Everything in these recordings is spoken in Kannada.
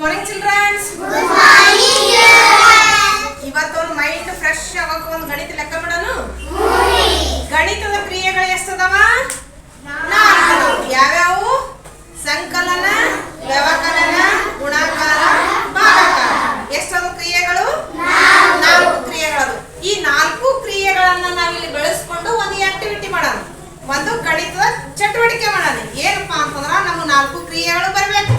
ಮಾರ್ನಿಂಗ್ ಚಿಲ್ಡ್ರನ್ಸ್ ಇವತ್ತೊಂದು ಮೈಂಡ್ ಫ್ರೆಶ್ ಅವಾಗ ಒಂದು ಗಣಿತ ಲೆಕ್ಕ ಮಾಡೋಣ? ಗಣಿತದ ಕ್ರಿಯೆಗಳು ಎಷ್ಟದವ? ಯಾವ್ಯಾವು? ಸಂಕಲನ ವ್ಯವಕಲನ ಗುಣಾಕಾರ ಭಾಗಾಕಾರ ಎಷ್ಟದು ಕ್ರಿಯೆಗಳು? ನಾಲ್ಕು. ಕ್ರಿಯೆಗಳು ಈ ನಾಲ್ಕು ಕ್ರಿಯೆಗಳನ್ನ ನಾವಿಲ್ಲಿ ಬೆಳೆಸ್ಕೊಂಡು ಒಂದು ಆಕ್ಟಿವಿಟಿ ಮಾಡೋಣ. ಒಂದು ಗಣಿತದ ಚಟುವಟಿಕೆ ಮಾಡೋಣ. ಏನಪ್ಪಾ ಅಂತಂದ್ರ ನಮ್ಗೆ ನಾಲ್ಕು ಕ್ರಿಯೆಗಳು ಬರಬೇಕು.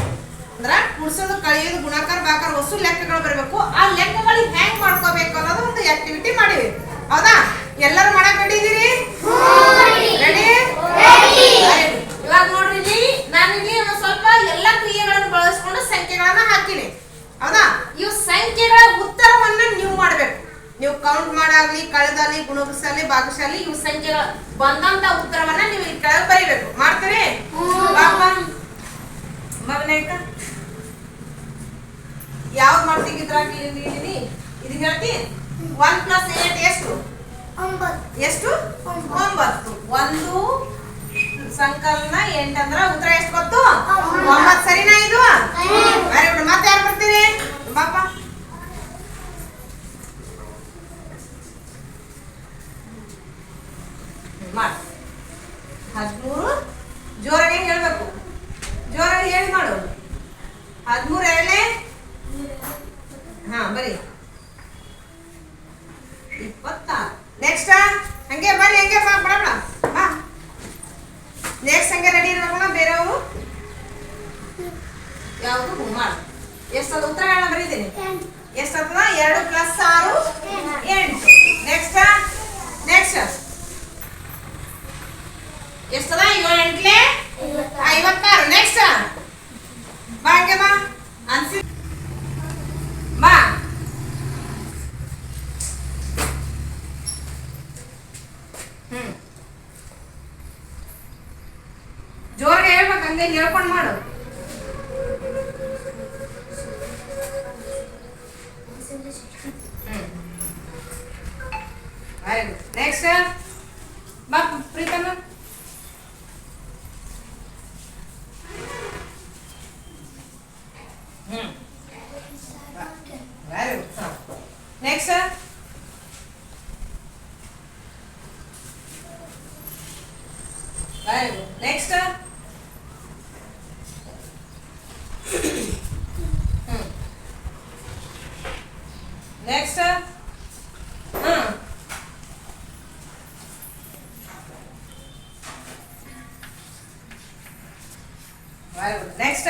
ಅಂದ್ರ ಕುಡ್ಸೋದು ಕಳಿಯೋದು ಗುಣಾಕಾರ ಬಾಕಾರ ವಸ್ತು ಲೆಕ್ಕಗಳು ಬರಬೇಕು. ಆ ಲೆಕ್ಕಗಳಿಗೆ ಹ್ಯಾಂಗ್ ಮಾಡ್ಕೋಬೇಕು ಅನ್ನೋದು ಒಂದು ಆಕ್ಟಿವಿಟಿ ಮಾಡಿವಿ. ಹೌದಾ? ಎಲ್ಲರೂ ಮಾಡಕ್ ರೆಡಿ ರೆಡಿ ಇವಾಗ ನೋಡ್ರಿ ಇಲ್ಲಿ ನಾನು ಇಲ್ಲಿ ಒಂದ್ ಸ್ವಲ್ಪ ಎಲ್ಲ ಕ್ರಿಯೆಗಳನ್ನು ಬಳಸ್ಕೊಂಡು ಸಂಖ್ಯೆಗಳನ್ನ ಹಾಕಿನಿ. ಹೌದಾ? ಇವು ಸಂಖ್ಯೆಗಳ ಉತ್ತರವನ್ನ ನೀವು ಮಾಡ್ಬೇಕು. ನೀವು ಕೌಂಟ್ ಮಾಡಾಗ್ಲಿ ಕಳೆದಾಗ್ಲಿ ಗುಣಗಿಸಲಿ ಭಾಗಶಾಲಿ ಇವು ಸಂಖ್ಯೆಗಳ ಬಂದಂತ ಉತ್ತರವನ್ನ ನೀವು ಇಲ್ಲಿ ಕೆಳಗೆ ಬರೀಬೇಕು. ಮಾಡ್ತೀರಿ? ಪಾಪ ಮಗನೇಕ ಯಾವ್ದು ಮಾಡ್ತಿದ್ರಾಗ ಇದೀನಿ ಇದು ಹೇಳ್ತಿ? ಒನ್ ಪ್ಲಸ್ ಏಟ್ ಎಷ್ಟು? ಎಷ್ಟು? ಒಂಬತ್ತು. ಒಂದು ಸಂಕಲನ ಎಂಟಂದ್ರ ಉತ್ತರ ಎಷ್ಟು ಗೊತ್ತು? ಒಂಬತ್ತು. ಸರಿನಾ ಇದು? ವೆರಿ ಗುಡ್ ಮತ್ತೆ ಯಾರು ಬರ್ತೀರಿ? ಮಾಡಿ. ಹದಿಮೂರು. ಜೋರಾಗಿ ಹೇಳ್ಬೇಕು? ಜೋರಾಗಿ ಹೇಳಿ ಮಾಡು? ಹದಿಮೂರು ಎರಡನೇ ಹಾ ಬರೀ ಇಪ್ಪತ್ತಾರು ನೆಕ್ಸ್ಟ್ ಹಂಗೆ ಬಾ ಬಾ ನೆಕ್ಸ್ಟ್ ಹಂಗೆ ರೆಡಿ ಇರ್ಬೇಕಲ್ಲ ಬೇರೆವು ಯಾವುದು? ಮಾಡು ಉತ್ತರ ಹೇಳ ಬರೀತೀನಿ. ಎಷ್ಟಾಗ್ತದ ಎರಡು ಪ್ಲಸ್ ಆರು, ಎಂಟು. ನೆಕ್ಸ್ಟ್ ನೆಕ್ಸ್ಟ್ ಎಷ್ಟದ ಏಳು ಎಂಟ್ಲೆ ಐವತ್ತಾರು ನೆಕ್ಸ್ಟ್ ಬಾ ಹಂಗೆ ಬಾ ಅನ್ಸಿ ಬಾ ಹ್ಮ್ ಜೋರಾಗಿ ಹೇಳ್ಬೇಕು ಹಂಗೆ ಹೇಳ್ಕೊಂಡು ಮಾಡು. ನೆಕ್ಸ್ಟ್ ಬಾ ಪ್ರೀತಮ್ಮ ಹ್ಮ್ very good next very good next next hmm very good next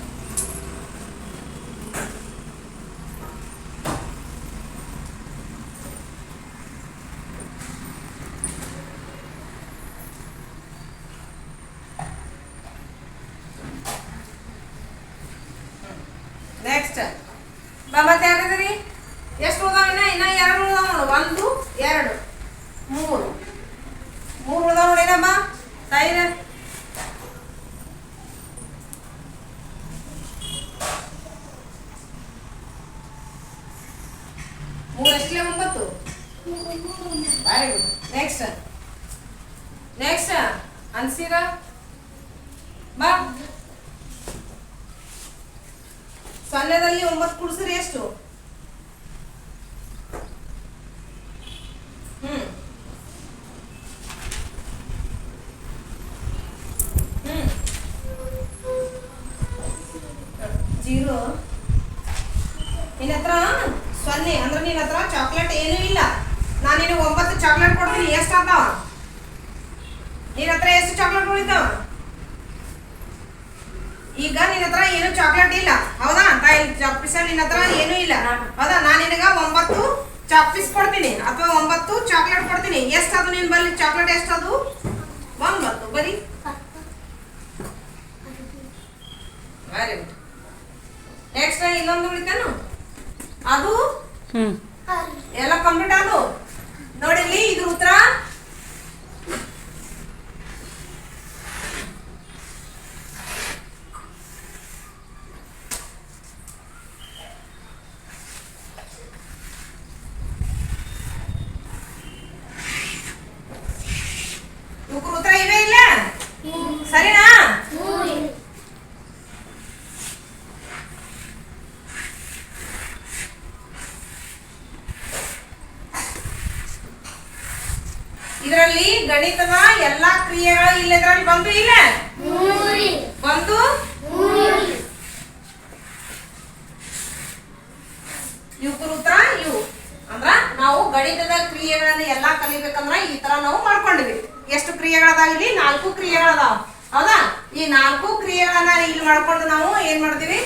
ಮೂರು ಒಂಬತ್ತು? ವೆರಿ ಗುಡ್ ನೆಕ್ಸ್ಟ್ ನೆಕ್ಸ್ಟ್ ಅನ್ಸಿರ? ಬಾ. ಸೊನ್ನೆದಲ್ಲಿ ಒಂಬತ್ತು ಕುಡಿಸ್ರಿ ಎಷ್ಟು? ಹ್ಮ್. ಹ್ಮ್. ಜೀರೋ. ನಿನ್ನ ಹತ್ರ? ಸೊನ್ನೆ ಅಂದ್ರೆ ನಿನ್ನ ಹತ್ರ ಚಾಕ್ಲೇಟ್ ಏನೂ ಇಲ್ಲ. ನಾನು ನಿನಗೆ ಒಂಬತ್ತು ಚಾಕ್ಲೇಟ್ ಕೊಡ್ತೀನಿ ಎಷ್ಟು ಅದಾವ ನಿನ್ನ ಹತ್ರ ಎಷ್ಟು ಚಾಕ್ಲೇಟ್ ಉಳಿತಾವ ಈಗ ನಿನ್ನ ಹತ್ರ ಏನು ಚಾಕ್ಲೇಟ್ ಇಲ್ಲ. ಹೌದಾ? ಚಾಕ್ಪೀಸ್ ನಿನ್ನ ಹತ್ರ ಏನೂ ಇಲ್ಲ. ಹೌದಾ? ನಾನು ನಿನಗ ಒಂಬತ್ತು ಚಾಕ್ಪೀಸ್ ಕೊಡ್ತೀನಿ ಅಥವಾ ಒಂಬತ್ತು ಚಾಕ್ಲೇಟ್ ಕೊಡ್ತೀನಿ. ಎಷ್ಟು ಅದು ನಿನ್ ಬಲ್ಲಿ? ಚಾಕ್ಲೇಟ್ ಅದು ಒಂಬತ್ತು. ಬರೀ. ವೆರಿ ಗುಡ್ ನೆಕ್ಸ್ಟ್ ಇನ್ನೊಂದು ಉಳಿತಾನು? ಅದು? ಎಲ್ಲ ಕಂಪ್ಲೀಟ್ ಆದು ನೋಡಿಲ್ಲಿ ಇದ್ರ ಉತ್ತರ ಇವ್ರ ಉತ್ತರ ಇವೇ ಇಲ್ಲ ಸರಿನಾ ಇದರಲ್ಲಿ ಗಣಿತದ ಎಲ್ಲಾ ಕ್ರಿಯೆಗಳು ಇಲ್ಲ ಇದ್ರಲ್ಲಿ ಬಂದು ಇಲ್ಲ? ಬಂದು? ಇವ್ರ ಉತ್ತರ ಇವು. ಅಂದ್ರ ನಾವು ಗಣಿತದ ಕ್ರಿಯೆಗಳನ್ನ ಎಲ್ಲಾ ಕಲಿಬೇಕಂದ್ರ ಈ ತರ ನಾವು ಮಾಡ್ಕೊಂಡಿವಿ. ಎಷ್ಟು ಕ್ರಿಯೆಗಳದಾವ ಇಲ್ಲಿ? ನಾಲ್ಕು ಕ್ರಿಯೆಗಳದಾವ. ಹೌದಾ? ಈ ನಾಲ್ಕು ಕ್ರಿಯೆಗಳನ್ನ ಇಲ್ಲಿ ಮಾಡ್ಕೊಂಡು ನಾವು ಏನ್ ಮಾಡ್ತೀವಿ?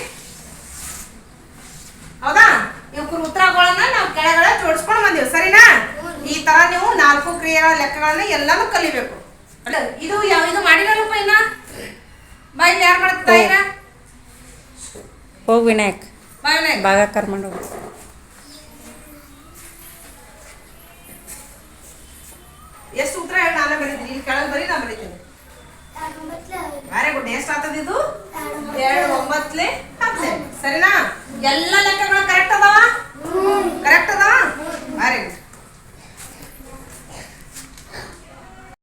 ನಾಲ್ಕು ಕ್ರಿಯೆ ಲೆಕ್ಕಗಳನ್ನ ಎಲ್ಲಾನು ಕಲಿಬೇಕು. ಅಲ್ಲ ಇದು ಯಾವ ಇದು ಮಾಡಿರಲ್ಲಪ್ಪ ಇನ್ನ ಬಾಯಿ ಯಾರು ಮಾಡ್ತಾಯಿರ ಹೋಗಿ ವಿನಾಯಕ್. ಭಾಗಾಕಾರ ಮಾಡಿ ಹೋಗಿ. ಎಷ್ಟು ಸೂತ್ರ ಹೇಳಿ ನಾನು ಬರೀತೀನಿ. ಇಲ್ಲಿ ಕೆಳಗೆ ಬರೀ ನಾನು ಬರೀತೀನಿ. ವೆರಿ ಗುಡ್ ಎಷ್ಟು ಆಗ್ತದ ಇದು? ಎರಡು ಒಂಬತ್ತಲೆ ಹತ್ತಲೆ ಸರಿನಾ? ಎಲ್ಲ ಲೆಕ್ಕಗಳು ಕರೆಕ್ಟ್ ಅದಾವ? ಕರೆಕ್ಟ್ ಅದಾವ?